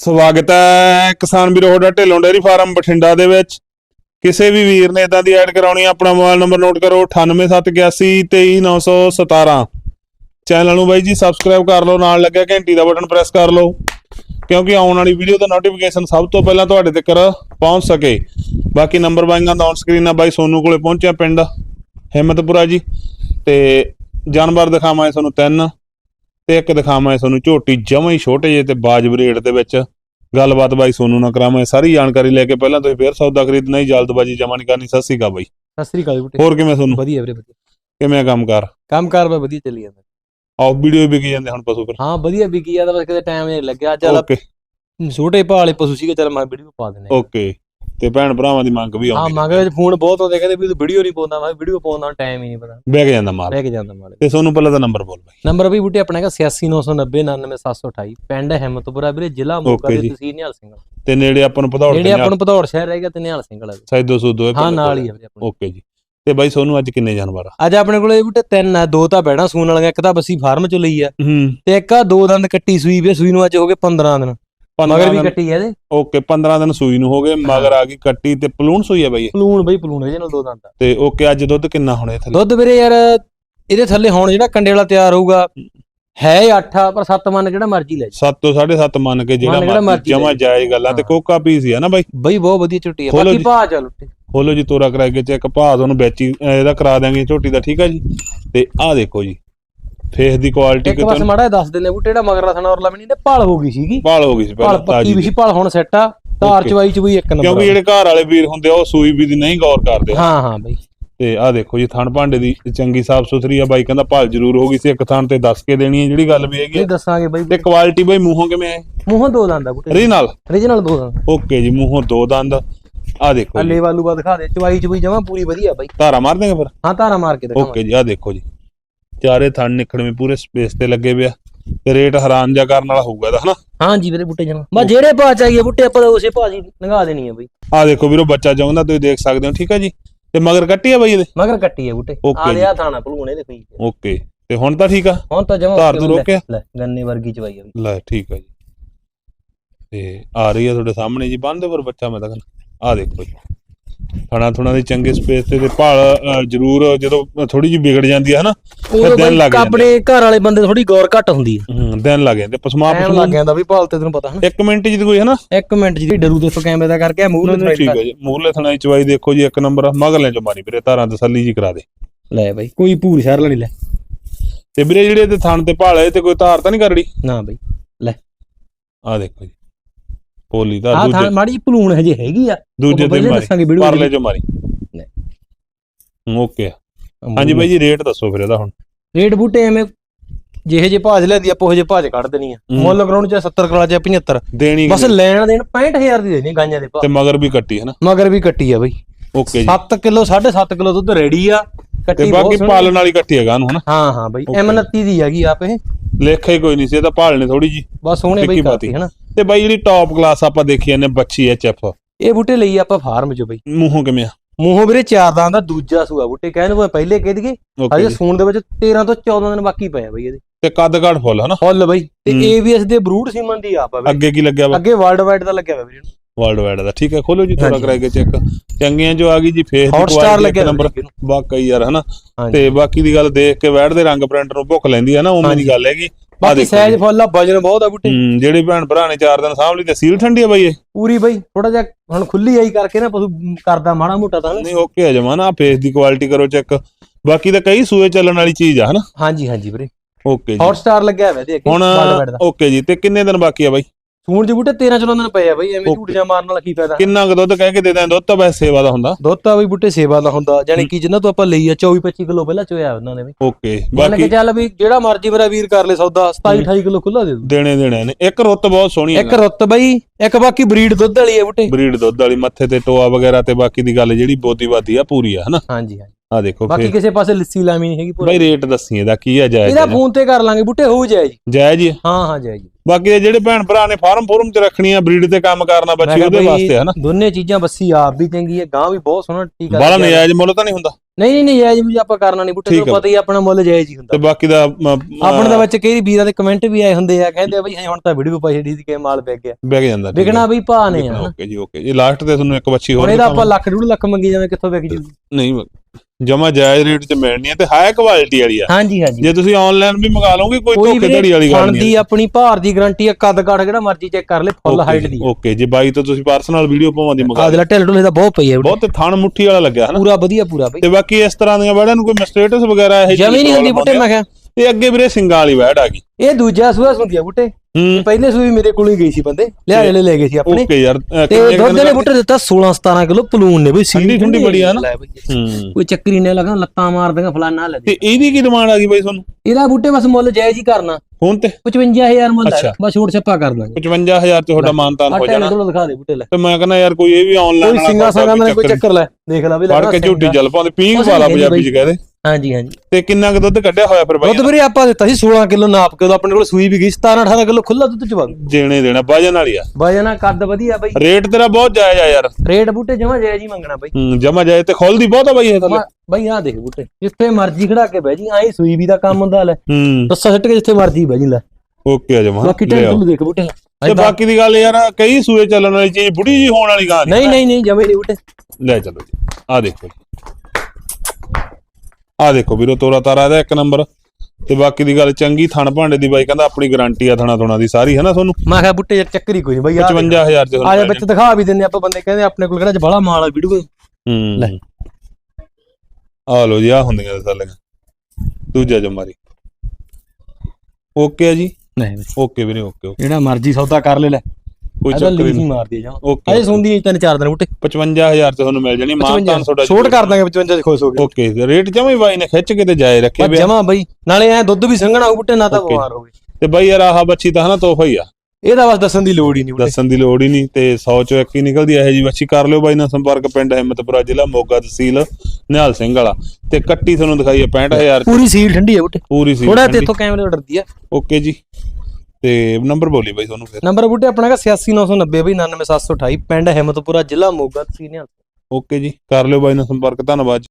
ਸਵਾਗਤ ਹੈ ਕਿਸਾਨ ਵੀਰੋ ਤੁਹਾਡਾ ਢਿੱਲੋਂ ਡੇਅਰੀ ਫਾਰਮ ਬਠਿੰਡਾ ਦੇ ਵਿੱਚ। ਕਿਸੇ ਵੀ ਵੀਰ ਨੇ ਇਦਾਂ ਦੀ ਐਡ ਕਰਾਉਣੀ ਆ, ਆਪਣਾ ਮੋਬਾਈਲ ਨੰਬਰ ਨੋਟ ਕਰੋ 9871823917 ਚੈਨਲ ਨੂੰ ਬਾਈ ਜੀ ਸਬਸਕ੍ਰਾਈਬ ਕਰ ਲਓ ਨਾਲ ਲੱਗਿਆ ਘੰਟੀ ਦਾ ਬਟਨ ਪ੍ਰੈਸ ਕਰ ਲਓ ਕਿਉਂਕਿ ਆਉਣ ਵਾਲੀ ਵੀਡੀਓ ਦਾ ਨੋਟੀਫਿਕੇਸ਼ਨ ਸਭ ਤੋਂ ਪਹਿਲਾਂ ਤੁਹਾਡੇ ਤੱਕ ਪਹੁੰਚ ਸਕੇ। ਬਾਕੀ ਨੰਬਰ ਬਾਈਆਂ ਦਾ ਔਨ ਸਕਰੀਨ ਆ ਬਾਈ ਸੋਨੂ ਕੋਲੇ ਪਹੁੰਚਿਆ ਪਿੰਡ ਹਿੰਮਤਪੁਰਾ ਜੀ। ਤੇ ਜਾਨਵਰ ਦਿਖਾਵਾਂਗੇ ਤੁਹਾਨੂੰ ਤਿੰਨ। ਤੇ ਇੱਕ ਦਿਖਾਵਾਂਗੇ ਤੁਹਾਨੂੰ ਝੋਟੀ ਜਮਾਂ ਹੀ ਛੋਟੇ ਜਿਹੇ ਤੇ ਬਾਜਬ ਰੇਟ ਦੇ ਵਿੱਚ। ਗੱਲਬਾਤ ਬਾਈ ਸੋਨੂ ਨਾਲ ਕਰਾਵਾਂਗੇ ਸਾਰੀ ਜਾਣਕਾਰੀ ਲੈ ਕੇ ਪਹਿਲਾਂ ਤੁਸੀਂ ਫੇਰ ਸੌਦਾ ਖਰੀਦਣਾ ਹੀ ਜਲਦਬਾਜੀ ਜਮਾ ਨਹੀਂ ਕਰਨੀ। ਸਤਿ ਸ਼੍ਰੀ ਅਕਾਲ ਬਾਈ। ਸਤਿ ਸ੍ਰੀ ਅਕਾਲ ਬੁੱਟੇ ਹੋਰ ਕਿਵੇਂ ਤੁਹਾਨੂੰ ਵਧੀਆ ਵੀਰੇ ਵਧੀਆ। ਕਿਵੇਂ ਕੰਮ ਕਰ ਕੰਮ ਕਾਰ ਬਾ ਵਧੀਆ ਚੱਲੀ ਜਾਂਦਾ। ਆਫ ਵੀਡੀਓ ਵੀ ਕੀ ਜਾਂਦੇ ਹੁਣ ਪਸ਼ੂ ਫਿਰ। ਹਾਂ ਵਧੀਆ ਵਿਕੀ ਜਾਂਦਾ ਬਸ ਕਿਤੇ ਟਾਈਮ ਨਹੀਂ ਲੱਗਿਆ। ਚੱਲ ਓਕੇ ਛੋਟੇ ਭਾਅ ਵਾਲੇ ਪਸ਼ੂ ਸੀਗੇ ਚੱਲ ਮੈਂ ਵੀਡੀਓ ਪਾ ਦਿੰਦੇ। ਓਕੇ ਤੇ ਭੈਣ ਭਰਾਵਾਂ ਦੀ ਮੰਗ ਵੀ ਹਾਂ ਆਉਂਦੀ। ਮੰਗੇ ਫੋਨ ਬਹੁਤ ਆਉਂਦੇ ਕਹਿੰਦੇ ਵੀ ਤੂੰ ਵੀਡੀਓ ਨਹੀਂ ਪਾਉਂਦਾ ਮੈਂ ਵੀਡੀਓ ਪਾਉਣ ਦਾ ਟਾਈਮ ਹੀ ਨਹੀਂ ਪਤਾ। ਬਹਿ ਕੇ ਜਾਂਦਾ ਮਾਲ। ਲੈ ਕੇ ਜਾਂਦਾ ਮਾਲੇ। ਤੇ ਸੋਨੂੰ ਪਹਿਲਾਂ ਦਾ ਨੰਬਰ ਬੋਲ ਬਾਈ। ਨੰਬਰ ਵੀ ਬੁੱਟੇ ਆਪਣਾ ਹੈਗਾ 8699099728 ਪਿੰਡ ਹਿੰਮਤਪੁਰਾ ਵੀਰੇ ਜ਼ਿਲ੍ਹਾ ਮੋਗਾ ਦੇ। ਤਹਿਸੀਲ ਨਿਹਾਲ ਸਿੰਘ ਤੇ ਨੇੜੇ ਆਪਾਂ ਨੂੰ ਪਧੌੜ ਜਿਹੜੇ ਆਪਾਂ ਨੂੰ ਭਦੌੜ ਸ਼ਹਿਰ ਰਹੇਗਾ ਤੇ ਨਿਹਾਲ ਸਿੰਘ ਵਾਲਾ। ਸੂਦੋ ਇਹ ਹਾਂ ਪਿੰਡ ਨਾਲ ਹੀ ਆ ਵੀਰੇ ਆਪਣੇ। ਓਕੇ ਜੀ। ਤੇ ਬਾਈ ਸੋਨੂੰ ਅੱਜ ਕਿੰਨੇ ਜਾਨਵਰ ਆ? ਅੱਜ ਆਪਣੇ ਕੋਲੇ ਬੁੱਟੇ ਤਿੰਨ ਆ ਦੋ ਤਾਂ ਬੈਣਾ ਸੂਣ ਵਾਲੀਆਂ ਇੱਕ ਤਾਂ ਬੱਸੀ ਫਾਰਮ ਚੋਂ ਲਈ ਆ। ਤੇ ਇੱਕ ਆ ਦੋ ਦੰਦ ਕੱਟੀ ਸੂਈ ਵੀ ਸੂਈ ਨੂੰ ਅੱਜ ਹੋ ਗਏ 15 ਦਿਨ। ਮਗਰ ਵੀ ਕੱਟੀ ਆ ਇਹਦੇ? ਓਕੇ 15 ਦਿਨ ਸੂਈ ਨੂੰ ਹੋ ਗਏ ਮਗਰ ਆ ਗਈ ਕੱਟੀ ਤੇ ਪਲੂਣ ਸੂਈ ਆ ਬਾਈ। ਇਹ। ਪਲੂਣ ਬਈ ਪਲੂਣ ਇਹਦੇ ਨਾਲ ਦੋ ਦੰਦ ਆ। ਤੇ ਓਕੇ ਅੱਜ ਦੁੱਧ ਕਿੰਨਾ ਹੋਣਾ ਥੱਲੇ? ਦੁੱਧ ਵੀਰੇ ਯਾਰ ਇਹਦੇ ਥੱਲੇ ਹੁਣ ਜਿਹੜਾ ਕੰਡੇ ਵਾਲਾ ਤਿਆਰ ਹੋਊਗਾ ਹੈ 8 ਆ ਪਰ 7 ਮੰਨ ਜਿਹੜਾ ਮਰਜ਼ੀ ਲੈ ਜਾ 7 ਤੋਂ 7.5 ਮੰਨ ਕੇ ਜਿਹੜਾ ਮਰਜ਼ੀ ਜਮਾ ਜਾਇਜ਼ ਗੱਲਾਂ ਤੇ ਹਾਂ। ਕੋਕਾ ਪੀਸ ਹੀ ਆ ਨਾ ਬਾਈ। ਬਈ ਬਹੁਤ ਵਧੀਆ ਝੁੱਟੀ ਆ। ਬਾਕੀ। ਭਾਅ ਚੱਲ ਉੱਤੇ। ਖੋਲੋ ਜੀ ਤੋਰਾ ਕਰਾ ਕੇ ਚੈੱਕ ਭਾਅ ਤੁਹਾਨੂੰ ਵਿੱਚ ਹੀ ਇਹਦਾ ਕਰਾ ਦਿਆਂਗੇ ਝੋਟੀ ਦਾ ਠੀਕ ਆ ਜੀ? ਤੇ ਆਹ ਦੇਖੋ ਜੀ। ਫੇਸ ਦੀ ਕੁਆਲਿਟੀ ਇੱਕ ਬਸ ਮਾੜਾ ਜਿਹਾ ਦੱਸ ਦਿੰਦੇ ਬੁੱਟੇ ਜਿਹੜਾ ਮਗਰ ਰਸਣਾ ਔਰ ਲਵਣੀ ਨੇ ਭਾਲ ਹੋ ਗਈ ਸੀਗੀ। ਭਾਲ ਹੋ ਗਈ ਸੀ ਭਾਲ ਪਹਿਲਾਂ ਪੱਕੀ ਵੀ ਸੀ ਭਾਲ ਹੁਣ ਸੈੱਟ ਆ। ਧਾਰ. ਚਵਾਈ ਚ ਵੀ ਇੱਕ ਨੰਬਰ ਕਿਉਂਕਿ ਜਿਹੜੇ ਘਰ ਵਾਲੇ ਵੀਰ ਹੁੰਦੇ ਆ ਉਹ ਸੂਈ ਵੀ ਦੀ ਨਹੀਂ ਗੌਰ ਕਰਦੇ। ਹਾਂ ਹਾਂ ਬਈ। ਤੇ ਆਹ ਦੇਖੋ ਜੀ ਥਣ ਭਾਂਡੇ ਦੀ ਚੰਗੀ ਸਾਫ਼ ਸੁਥਰੀ ਆ ਬਾਈ ਕਹਿੰਦਾ ਭਾਲ ਜ਼ਰੂਰ ਹੋ ਗਈ ਸੀ ਇੱਕ ਥਣ ਤੇ ਦੱਸ ਕੇ ਦੇਣੀ ਹੈ ਜਿਹੜੀ ਗੱਲ ਵੀ ਹੈਗੀ ਇਹ ਆ। ਦੱਸਾਂਗੇ ਬਈ। ਤੇ ਕੁਆਲਿਟੀ ਬਾਈ ਮੂੰਹੋਂ ਕਿਵੇਂ ਹੈ ਮੂੰਹੋਂ ਦੋ ਦੰਦ ਆ ਬੁੱਟੇ ਰੀ ਨਾਲ ਰੀਜਨਲ ਦੋ ਦੰਦ। ਓਕੇ ਜੀ ਮੂੰਹੋਂ ਦੋ ਦੰਦ। ਆਹ ਦੇਖੋ ਅੱਲੇ ਵਾਲੂ ਬਾ ਦਿਖਾ ਦੇ ਚਵਾਈ ਚ ਵੀ ਜਮਾ ਪੂਰੀ ਵਧੀਆ ਬਾਈ। ਧਾਰਾ ਮਾਰ ਦੇਗਾ ਫਿਰ? ਹਾਂ ਧਾਰਾ ਮਾਰ ਕੇ ਦਿਖਾਵਾਂ ਓਕੇ ਜੀ ਆਹ ਦੇਖੋ ਜੀ। ਚਾਰੇ ਥਣ ਨਿਕੜਵੇਂ ਪੂਰੇ ਸਪੇਸ ਤੇ ਲੱਗੇ ਪਿਆ ਤੇ ਰੇਟ ਹੈਰਾਨ ਜਾ ਕਰਨ ਵਾਲਾ ਹੋਊਗਾ ਇਹਦਾ ਹਨਾ? ਹਾਂ ਜੀ ਵੀਰੇ ਬੁੱਟੇ ਜਮਾ ਬਸ ਜਿਹੜੇ ਭਾਅ ਚਾਹੀਏ ਬੁੱਟੇ ਆਪਾਂ ਤਾਂ ਉਸੇ ਭਾਅ ਜੀ ਲੰਘਾ ਦੇਣੀ ਆ ਬਈ। ਆਹ ਦੇਖੋ ਵੀਰੋ ਬੱਚਾ ਚਾਹੁੰਦਾ ਤੁਸੀਂ ਦੇਖ ਸਕਦੇ ਹੋ ਠੀਕ ਹੈ ਜੀ? ਤੇ ਮਗਰ ਕੱਟੀ ਆ ਬਾਈ ਇਹਦੇ? ਮਗਰ ਕੱਟੀ ਆ ਬੁੱਟੇ। Okay ਆ ਜੀ। ਲਿਆ ਥਾਣਾ ਭਲੂਣੇ ਦੇ ਕੋਈ ਓਕੇ। ਤੇ ਹੁਣ ਤਾਂ ਠੀਕ ਆ? ਹੁਣ ਤਾਂ ਜਮਾ ਧਾਰ ਧੂਰ okay ਆ? ਲੈ ਗੰਨੇ ਵਰਗੀ ਚਵਾਈ ਆ ਬਈ। ਲੈ ਠੀਕ ਆ ਜੀ। ਤੇ ਆ ਰਹੀ ਆ ਤੁਹਾਡੇ ਸਾਹਮਣੇ ਜੀ ਬੰਦ ਪਰ ਬੱਚਾ ਮੈਂ ਤਾਂ ਕਹਿੰਦਾ ਆਹ ਦੇਖੋ ਜੀ। ਥਣਾ ਥੁਣਾ ਦੀ ਚੰਗੇ ਸਪੇਸ ਤੇ ਤੇ ਭਾਲ ਜ਼ਰੂਰ ਜਦੋਂ ਥੋੜੀ ਜਿਹੀ ਵਿਗੜ ਜਾਂਦੀ ਹੈ ਹਨਾ ਉਦੋਂ ਦਿਨ ਲੱਗ ਜਾਂਦੇ ਆਪਣੇ ਘਰ ਵਾਲੇ ਬੰਦੇ ਥੋੜੀ ਗੌਰ ਘੱਟ ਹੁੰਦੀ ਹੈ। ਹੂੰ ਦਿਨ ਲੱਗ ਜਾਂਦੇ ਪਸਮਾ ਟਾਈਮ ਪਸਮਾ ਲੱਗ ਜਾਂਦਾ ਵੀ ਭਾਲ ਤੇ ਤੈਨੂੰ ਪਤਾ ਹਨਾ ਇੱਕ ਮਿੰਟ ਚ ਕੋਈ ਹੈ ਨਾ। ਇੱਕ ਮਿੰਟ ਜੀ ਡਰੂ ਦੇ ਕੈਮਰੇ ਦਾ ਕਰਕੇ ਮੂੰਹ ਨਹੀਂ, ਨੂੰ ਨਹੀਂ, ਠੀਕ ਹੈ ਜੀ। ਮੂਰਲੇ ਥਣਾ ਦੀ ਚਵਾਈ ਦੇਖੋ ਜੀ ਇੱਕ ਨੰਬਰ ਆ। ਮਗਲੇ ਚ ਮਾਰੀ ਵੀਰੇ ਧਾਰਾਂ ਤਸੱਲੀ ਜੀ ਕਰਾ ਦੇ। ਲੈ ਬਈ ਕੋਈ ਭੂਰ ਸ਼ਹਿਰ ਨਹੀਂ ਲੈ। ਤੇ ਵੀਰੇ ਜਿਹੜੇ ਤੇ ਥਣ ਤੇ ਭਾਲ ਹੈ ਤੇ ਕੋਈ ਧਾਰ ਤਾਂ ਨਹੀਂ ਕਰੜੀ? ਨਾ ਬਈ ਆਹ ਦੇਖੋ ਜੀ। ਪੋਲੀ ਦਾ ਆਹ ਥਾਂ ਦੂਜੇ ਮਾੜੀ ਜਿਹੀ ਭਲੂਣ ਹਜੇ ਹੈਗੀ ਆ। ਦੂਜੇ ਉਹ ਤੇ ਪਹਿਲੇ ਮਾਰੀ ਦੱਸਾਂਗੇ ਵੀਡੀਓ ਪਰਲੇ ਚ ਮਾਰੀ। ਓਕੇ। ਹਾਂਜੀ ਬਾਈ ਜੀ ਰੇਟ ਦੱਸੋ ਫਿਰ ਇਹਦਾ ਹੁਣ। ਰੇਟ ਬੂਟੇ ਐਵੇਂ ਜਿਹੇ ਜੇ ਭਾਜ ਲੈਂਦੀ ਆਪਾਂ ਜੇ ਭਾਜ ਕੱਢ ਦੇਣੀ ਆ। ਹੂੰ। ਮੁੱਲ ਕਰਾਉਣ ਚ 70 ਕਰਾ ਚ 75 ਦੇਣੀ ਬਸ ਕਿੰਨੀ? ਲੈਣ ਦੇਣ 65000 ਦੀ ਦੇਣੀ ਗਾਂਆਂ ਦੇ ਤੇ ਭਾਅ ਮਗਰ ਵੀ ਕੱਟੀ ਹੈ ਨਾ ਮਗਰ ਵੀ ਕੱਟੀ ਆ ਬਈ। ਓਕੇ ਜੀ। 7 ਕਿਲੋ 7.5 ਕਿਲੋ ਦੁੱਧ ਰੈਡੀ ਆ। ਤੇ ਕੱਟੀ ਬਾਕੀ ਬਹੁਤ ਸੋਹਣੀ। ਪਾਲਣ ਵਾਲੀ ਕੱਟੀ ਹੈਗਾ ਨੂੰ ਹਨਾ? ਹਾਂ ਹਾਂ ਬਈ। Okay. M29 ਦੀ ਹੈਗੀ ਆਪ। ਇਹ ਲੇਖਾ ਹੀ ਕੋਈ ਨਹੀਂ ਸੀ ਇਹ ਤਾਂ ਭਾਲਣੇ ਥੋੜੀ ਜੀ। ਬਸ ਸੋਹਣੇ ਬਈ ਕਰਤੀ ਪਾਤੀ। ਹਨਾ? ਤੇ ਬਾਈ ਜਿਹੜੀ ਟੌਪ ਕਲਾਸ ਆਪਾਂ ਦੇਖੀ ਜਾਂਦੇ ਬੱਚੀ ਐਚ ਐਫ ਇਹ ਬੂਟੇ ਲਈ ਆਪਾਂ ਫਾਰਮ ਚ ਬਈ। ਮੂੰਹੋਂ ਕਿਵੇਂ ਆ? ਮੂੰਹੋਂ ਵੀਰੇ ਚਾਰ ਦਾਂ ਦਾ ਦੂਜਾ ਸੂਆ। ਬੂਟੇ ਕਹਿਣ ਨੂੰ ਪਹਿਲੇ ਕਹਿ ਦਈਏ ਹਜੇ ਜੀ। ਸੂਣ ਦੇ ਵਿੱਚ 13 ਤੋਂ 14 ਦਿਨ ਬਾਕੀ ਪਏ ਆ ਬਈ ਇਹਦੇ। ਤੇ ਕੱਦ ਘੜ ਫੁੱਲ ਹਨਾ? ਫੁੱਲ ਬਈ। ਤੇ ਹੂੰ। ABS ਦੇ ਬਰੂਡ ਸੀਮਨ ਦੀ ਆਪ ਆ ਬਈ। ਅੱਗੇ ਕੀ ਲੱਗਿਆ ਵਾ? ਅੱਗੇ ਵਰਲਡ ਵਾਈਡ ਦਾ ਲੱਗਿਆ ਹੋਇਆ ਵੀਰੇ। ਵਰਲਡ ਵਾਈਡ ਦਾ। ਠੀਕ ਹੈ ਖੋਲੋ ਜੀ ਥੋੜਾ ਹਾਂਜੀ। ਕਰਾਈ ਕੇ ਚੈੱਕ ਚੰਗੀਆਂ ਜੋ ਆ ਗਈ ਜੀ ਫੇਸ ਸਟਾਰ ਕੁਆਲਿਟੀ ਲੱਗਿਆ ਨੰਬਰ। ਵਾਕਈ ਯਾਰ ਹਨਾ? ਹਾਂਜੀ। ਤੇ ਬਾਕੀ ਦੀ ਗੱਲ ਦੇਖ ਕੇ ਬੈਠ ਦੇ ਰੰਗ ਪ੍ਰਿੰਟ ਨੂੰ ਭੁੱਖ ਲੈਂਦੀ ਹੈ ਨਾ ਉਵੇਂ ਦੀ ਹਾਂਜੀ। ਗੱਲ ਹੈਗੀ। ਬਾਕੀ ਦੇਖੋ। ਫੁੱਲ ਆ ਵਜਨ ਬਹੁਤ ਆ ਬੂਟੇ। ਹੂੰ ਜਿਹੜੀ ਭੈਣ ਭਰਾ ਨੇ ਚਾਰ ਦਿਨ ਸਾਂਭ ਲਈ ਤੇ ਸੀਲ ਠੰਡੀ ਆ ਬਾਈ ਇਹ? ਪੂਰੀ ਬਈ ਥੋੜਾ ਜਿਹਾ ਹੁਣ ਖੁੱਲੀ ਆਈ ਕਰਕੇ ਨਾ ਪਸ਼ੂ ਕਰਦਾ ਮਾੜਾ ਮੋਟਾ ਤਾਂ। ਨਹੀਂ ਓਕੇ ਆ ਜਮਾ ਨਾ ਫੇਸ ਦੀ ਕੁਆਲਿਟੀ ਕਰੋ ਚੈੱਕ ਬਾਕੀ ਤਾਂ ਕਈ ਸੂਏ ਚੱਲਣ ਵਾਲੀ ਚੀਜ਼ ਆ ਹਨਾ? ਹਾਂਜੀ ਹਾਂਜੀ ਵੀਰੇ। ਓਕੇ ਜੀ। ਹੌਟ ਸਟਾਰ ਲੱਗਿਆ ਹੋਇਆ ਅੱਗੇ ਹੁਣ ਓਕੇ ਜੀ ਤੇ ਕਿੰਨੇ ਦਿਨ ਬਾਕੀ ਆ ਬਾਈ? ਸੂਣ ਦੇ ਬੂਟੇ 13 14 ਦਿਨ ਪਏ ਆ ਬਈ ਐਵੇਂ. ਝੂਠ ਜਾਂ ਮਾਰਨ ਵਾਲਾ ਕੀ ਫਾਇਦਾ? ਕਿੰਨਾ ਕੁ ਦੁੱਧ ਕਹਿ ਕੇ ਦੇ ਦਾਂ ਦੁੱਧ ਤਾਂ ਵੈਸੇ ਸੇਵਾ ਦਾ ਹੁੰਦਾ। ਦੁੱਧ ਤਾਂ ਬਈ ਬੂਟੇ ਸੇਵਾ ਦਾ ਹੁੰਦਾ ਜਾਨੀ ਕਿ ਜਿੰਨਾ ਤੋਂ ਆਪਾਂ ਲਈ ਆ 24 25 ਕਿਲੋ ਪਹਿਲਾਂ ਚੋਇਆ ਉਹਨਾਂ ਨੇ ਬਈ ਓਕੇ ਬਾਕੀ ਚੱਲ ਵੀ ਜਿਹੜਾ ਮਰਜ਼ੀ ਮੇਰਾ ਵੀਰ ਕਰ ਲੈ ਸੌਦਾ 27 28 ਕਿਲੋ ਖੁੱਲਾ ਦੇ ਦੂ ਦੇਣੇ ਦੇਣੇ ਨੇ। ਇੱਕ ਰੁੱਤ ਬਹੁਤ ਸੋਹਣੀ ਇੱਕ ਰੁੱਤ ਬਈ ਇੱਕ ਬਾਕੀ ਬਰੀਡ ਦੁੱਧ ਵਾਲੀ ਆ ਬੂਟੇ। ਬਰੀਡ ਦੁੱਧ ਵਾਲੀ ਮੱਥੇ ਤੇ ਟੋਆ ਵਗੈਰਾ ਤੇ ਬਾਕੀ ਦੀ ਗੱਲ ਜਿਹੜੀ ਬੋਦੀ ਬਾਦੀ ਆ ਪੂਰੀ ਆ ਹਨਾ? ਹਾਂਜੀ ਹਾਂਜੀ। ਆ ਦੇਖੋ ਬਾਕੀ ਕਿਸੇ ਪਾਸੇ ਲਿੱਸੀ ਲਾਮੀ ਨਹੀਂ ਹੈਗੀ ਪੂਰਾ ਬਾਈ ਰੇਟ ਦੱਸੀ ਇਹਦਾ ਕੀ ਆ ਜਾਇਜ਼ ਇਹਦਾ ਫੋਨ ਤੇ ਕਰ ਲਾਂਗੇ ਬੂਟੇ ਹੋਊ ਜਾਇਜ਼ ਜਾਇਜ਼ ਹੀ ਆ। ਹਾਂ ਹਾਂ ਜਾਇਜ਼ ਬਾਕੀ ਇਹ ਜਿਹੜੇ ਭੈਣ ਭਰਾ ਨੇ ਫਾਰਮ ਫੋਰਮ ਚ ਰੱਖਣੀਆਂ ਬਰੀਡ ਤੇ ਕੰਮ ਕਰਨਾ ਮੈਂ ਬੱਚੀ ਕਿਹਾ ਉਹਦੇ ਬਈ ਵਾਸਤੇ ਹਨਾ? ਦੋਨੇ ਚੀਜ਼ਾਂ ਬੱਸੀ ਆਪ ਵੀ ਚੰਗੀ ਹੈ ਗਾਂ ਵੀ ਬਹੁਤ ਸੋਹਣਾ ਟੀਕਾ ਬਾਲਾ ਲੱਗਿਆ। ਨਜਾਇਜ਼ ਮੁੱਲ ਤਾਂ ਨਹੀਂ ਹੁੰਦਾ। ਨਹੀਂ ਨਹੀਂ ਨਹੀਂ ਜਾਇਜ਼ ਵੀ ਆਪਾਂ ਕਰਨਾ ਨਹੀਂ ਬੁੱਟੇ ਠੀਕ ਤੁਹਾਨੂੰ। ਪਤਾ ਹੀ ਆ, ਆਪਣਾ ਮੁੱਲ ਜਾਇਜ਼ ਹੀ ਹੁੰਦਾ। ਤੇ ਬਾਕੀ ਦਾ ਆਪਣੇ ਦਾ ਵਿੱਚ ਕਈ ਵੀਰਾਂ ਦੇ ਕਮੈਂਟ ਵੀ ਆਏ ਹੁੰਦੇ ਆ ਕਹਿੰਦੇ ਆ ਬਈ ਹੁਣ ਤਾਂ ਵੀਡੀਓ ਪਾਈ ਛੱਡੀ ਸੀ ਕਿ ਮਾਲ ਵਿਕ ਗਿਆ। ਵਿਕ ਜਾਂਦਾ ਠੀਕ ਵਿਕਣਾ ਹੈ। ਬਈ ਭਾ ਨੇ ਆ ਓਕੇ ਜੀ ਓਕੇ ਜੀ। ਲਾਸਟ ਤੇ ਤੁਹਾਨੂੰ ਇੱਕ ਬੱਚੀ ਹੋਰ ਇਹਦਾ ਆਪਾਂ। ਲੱਖ ਡੂਢ ਲੱਖ ਮੰਗੀ ਜਾਵੇਂ ਕਿੱਥੋਂ ਵਿਕ ਜੂ ਨਹੀਂ ਜਮਾ ਜਾਇਜ਼ ਰੇਟ 'ਚ ਮਿਲਣੀ ਹੈ ਤੇ ਹਾਈ ਕੁਆਲਿਟੀ ਵਾਲੀ ਆ। ਹਾਂਜੀ ਹਾਂਜੀ। ਜੇ ਤੁਸੀਂ ਆਨਲਾਈਨ ਵੀ ਮੰਗਾ ਲਓਗੇ ਕੋਈ ਕੋਈ ਧੋਖੇ ਧੜੀ ਵਾਲੀ ਗੱਲ ਨਹੀਂ ਦੀ ਆਪਣੀ ਭਾਰ ਦੀ ਗਾਰੰਟੀ ਆ ਕੱਦ ਕਾਠ ਜਿਹੜਾ ਮਰਜ਼ੀ ਚੈੱਕ ਕਰ ਲੈ ਫੁੱਲ ਹਾਈਟ ਦੀ ਓਕੇ ਜੀ ਬਾਈ ਤੋਂ ਤੁਸੀਂ ਪਰਸਨਲ ਵੀਡੀਓ ਪਾਵਾਂ ਦੀ ਮੰਗਾ ਆ ਜਿਹੜਾ ਢਿੱਲ ਢੁੱਲੇ ਦਾ ਬਹੁਤ ਪਈ ਹੈ। ਬਹੁਤ ਥਣ ਮੁੱਠੀ ਵਾਲਾ ਲੱਗਿਆ ਹਨਾ? ਪੂਰਾ ਵਧੀਆ ਪੂਰਾ ਬਈ। ਤੇ ਬਾਕੀ ਇਸ ਤਰ੍ਹਾਂ ਦੀਆਂ ਵੜਾਂ ਨੂੰ ਕੋਈ ਮਿਸਟੇਟਸ ਵਗੈਰਾ ਇਹ ਜਮੀ ਨਹੀਂ ਹੁੰਦੀ ਬੁੱਟੇ ਮੈਂ ਕਿਹਾ। ਤੇ ਅੱਗੇ ਵੀਰੇ ਸਿੰਗਾਂ ਵਾਲੀ ਵੈੜ ਆ ਗਈ। ਇਹ ਦੂਜਾ ਸੂਆ ਆ ਬੁੱਟੇ। ਹੂੰ। ਪਹਿਲੇ ਸੂਈ ਮੇਰੇ ਕੋਲ ਹੀ ਗਈ ਸੀ ਬੰਦੇ। ਲਿਆ ਲੈ ਲੈ ਗਏ ਸੀ ਆਪਣੇ। ਓਕੇ ਯਾਰ ਤੇ ਦੁੱਧ ਨੇ ਬੁੱਟੇ ਦਿੱਤਾ 16 17 ਕਿਲੋ ਪਲੂਨ ਨੇ ਬਈ ਸੀਲ ਠੰਡੀ ਬੜੀ ਆ ਨਾ। ਕੋਈ ਚੱਕਰੀ ਨੇ ਲਗਾ ਲੱਤਾਂ ਮਾਰ ਦੇਗਾ ਫਲਾਨਾ ਲੈ ਤੇ ਇਹਦੀ ਕੀ ਡਿਮਾਂਡ ਆ ਗਈ ਬਾਈ ਤੁਹਾਨੂੰ? ਇਹਦਾ ਬੁੱਟੇ ਬਸ ਮੁੱਲ ਜਾਇਜ਼ ਹੀ ਕਰਨਾ। ਹੁਣ ਤੇ? 55000 ਮੁੱਲ। ਹੈ ਬਸ ਛੋਟ ਛੱਪਾ ਕਰ ਦਾਂਗੇ। 55000 ਤੇ ਤੁਹਾਡਾ ਮਾਨਤਾਨ ਹੋ ਜਾਣਾ। ਨੂੰ ਦਿਖਾ ਦੇ ਬੁੱਟੇ ਲੈ। ਤੇ ਮੈਂ ਕਹਿੰਦਾ ਯਾਰ ਕੋਈ ਇਹ ਵੀ ਆਨਲਾਈਨ ਕੋਈ ਸਿੰਗਾ ਸੰਗਾ ਦਾ ਕੋਈ ਚੱਕਰ ਲੈ। ਦੇਖ ਲੈ ਵੀ ਫੜ ਲੱਗਦਾ ਕੇ ਝੂਟੀ ਚੱਲ ਪਾਉਂਦੇ ਉਹ ਵਾਲਾ ਪੰਜਾਬੀ ਚ ਕਹਦੇ ਹਾਂਜੀ ਹਾਂਜੀ। ਤੇ ਕਿੰਨਾ ਕੁ ਦੁੱਧ ਕੱਢਿਆ ਹੋਇਆ ਫਿਰ ਬਾਈ? ਦੁੱਧ ਵੀਰੇ ਆਪਾਂ ਦਿੱਤਾ ਸੀ 16 ਕਿਲੋ ਨਾਪ ਕੇ ਉਦੋਂ ਆਪਣੇ ਕੋਲ ਸੂਈ ਵੀ ਗਈ 17 18 ਕਿਲੋ ਖੁੱਲਾ ਦੁੱਧ ਚਵਾ ਜੇਣੇ ਦੇਣਾ ਵਜਨ ਵਾਲੀ ਆ। ਵਜਨਾ ਕੱਦ ਵਧੀਆ ਬਈ। ਰੇਟ ਤੇਰਾ ਬਹੁਤ ਜਾਇਜ਼ ਆ ਯਾਰ। ਰੇਟ ਬੂਟੇ ਜਮਾ ਜਾਇਜ਼ ਹੀ ਮੰਗਣਾ ਬਈ। ਹੂੰ ਜਮਾ ਜਾਏ ਤੇ ਖੋਲਦੀ ਬਹੁਤ ਆ ਬਾਈ ਇਹ ਥੱਲੇ। ਬਈ ਆਹ ਦੇਖ ਬੂਟੇ ਜਿੱਥੇ ਮਰਜ਼ੀ ਖੜਾ ਕੇ ਬਹਿ ਜੀ ਆਈ ਸੂਈ ਵੀ ਦਾ ਕੰਮ ਹੁੰਦਾ ਲੈ। ਹੂੰ। ਦੱਸਾ ਸਿੱਟ ਕੇ ਜਿੱਥੇ ਮਰਜ਼ੀ ਬਹਿ ਜੀ ਲੈ। ਓਕੇ ਆ ਜਮਾ ਬਾਕੀ। ਟੈਂਟ ਦੇਖ ਬੂਟੇ। ਤੇ ਬਾਕੀ ਦੀ ਗੱਲ ਯਾਰ ਕਈ ਸੂਏ ਚੱਲਣ ਵਾਲੀ ਚੀਜ਼ ਬੁੜੀ ਜੀ ਹੋਣ ਵਾਲੀ ਗਾਂ ਨਹੀਂ ਨਹੀਂ ਨਹੀਂ ਜਮੇ ਨਹੀਂ ਬੂਟੇ। ਲੈ ਚਲੋ ਜੀ ਆ ਦੇਖੋ ਜੀ। ਆ ਦੇਖੋ ਵੀਰੋ ਤੋਰਾ ਤਾਰਾ ਇਹਦਾ ਇੱਕ ਨੰਬਰ। ਤੇ ਬਾਕੀ ਦੀ ਗੱਲ ਚੰਗੀ ਥਣ ਭਾਂਡੇ ਦੀ ਬਾਈ ਕਹਿੰਦਾ ਆਪਣੀ ਗਾਰੰਟੀ ਆ ਥਣਾ ਥੁਣਾ ਦੀ ਸਾਰੀ ਹੈ ਨਾ ਤੁਹਾਨੂੰ? ਮੈਂ ਕਿਹਾ ਬੂਟੇ ਯਾਰ ਚੱਕਰੀ ਕੋਈ ਨਹੀਂ ਬਈ ਆਹ ਦੇਖ। 55000 ਚ ਆ ਜਾ ਵਿੱਚ ਦਿਖਾ ਵੀ ਦਿੰਨੇ ਆਪਾਂ ਬੰਦੇ ਕਹਿੰਦੇ ਆਪਣੇ ਕੋਲ ਕਿਹੜਾ ਚ ਬੜਾ ਮਾਲ ਆ ਵੀਡੀਓ। ਲੈ। ਹੂੰ ਆ ਲੋ ਜੀ ਆ ਹੁੰਦੀਆਂ ਨੇ ਸਾਲੇ ਦੂਜਾ ਜੋ ਮਾਰੀ ਓਕੇ ਆ ਜੀ? ਨਹੀਂ ਓਕੇ ਵੀਰੇ ਓਕੇ। ਜਿਹੜਾ ਮਰਜ਼ੀ ਸੌਦਾ ਕਰ ਲੈ ਲੈ। ਕੋਈ ਚੱਕਰ ਨਹੀਂ। ਮਾਰ ਦੇ ਜਾ ਓਕੇ ਅਜੇ ਸੁਣਦੀ ਤਿੰਨ ਚਾਰ ਦਿਨ ਬੂਟੇ। 55000 ਤੇ ਤੁਹਾਨੂੰ ਮਿਲ ਜਾਣੀ ਮਾਂ ਤਾਂ ਤੁਹਾਡਾ ਛੋਟ ਕਰ ਦਾਂਗੇ 55 ਚ ਖੁਸ਼ ਹੋ ਗਏ ਓਕੇ ਰੇਟ ਜਮਾ ਹੀ ਬਾਈ ਨੇ ਖਿੱਚ ਕੇ ਤੇ ਜਾਏ ਰੱਖੇ ਵੇ ਜਮਾ ਬਈ ਨਾਲੇ ਐ ਦੁੱਧ ਵੀ ਸੰਘਣਾ ਹੋ ਬੂਟੇ ਨਾ ਤਾਂ. ਬਿਮਾਰ ਹੋਵੇ। ਤੇ ਬਾਈ ਯਾਰ ਆਹ ਬੱਚੀ ਤਾਂ ਹਨਾ ਤੋਹਫਾ ਹੀ ਆ। ਇਹਦਾ ਬਸ ਦੱਸਣ ਦੀ ਲੋੜ ਹੀ ਨਹੀਂ ਦੱਸਣ ਦੀ ਲੋੜ ਹੀ ਨਹੀਂ ਤੇ 100 ਚੋਂ ਇੱਕ ਹੀ ਨਿਕਲਦੀ ਇਹੋ ਜੀ ਬੱਚੀ ਕਰ ਲਿਓ ਬਾਈ ਨਾਲ ਸੰਪਰਕ ਪਿੰਡ ਹਿੰਮਤਪੁਰਾ ਜ਼ਿਲ੍ਹਾ ਮੋਗਾ ਤਹਿਸੀਲ ਨਿਹਾਲ ਸਿੰਘ ਵਾਲਾ। ਤੇ ਕੱਟੀ ਤੁਹਾਨੂੰ ਦਿਖਾਈ ਹੈ 65000 ਪੂਰੀ ਸੀਲ ਠੰਡੀ ਹੈ ਬੂਟੇ। ਪੂਰੀ ਸੀ ਥੋੜਾ ਤੇ ਇੱਥੋਂ ਕੈਮਰੇ ਡਰਦੀ ਆ। ਓਕੇ ਜੀ। ਤੇ ਨੰਬਰ ਬੋਲੀ ਬਾਈ ਤੁਹਾਨੂੰ ਫਿਰ ਨੰਬਰ ਬੂਟੇ ਆਪਣਾ ਹੈਗਾ 86990 ਬਈ 99728 ਪਿੰਡ ਹਿੰਮਤਪੁਰਾ ਜ਼ਿਲ੍ਹਾ ਮੋਗਾ ਤਹਿਸੀਲ ਨਿਹਾਲ ਓਕੇ ਜੀ ਕਰ ਲਿਓ ਬਾਈ ਨਾਲ ਸੰਪਰਕ ਧੰਨਵਾਦ।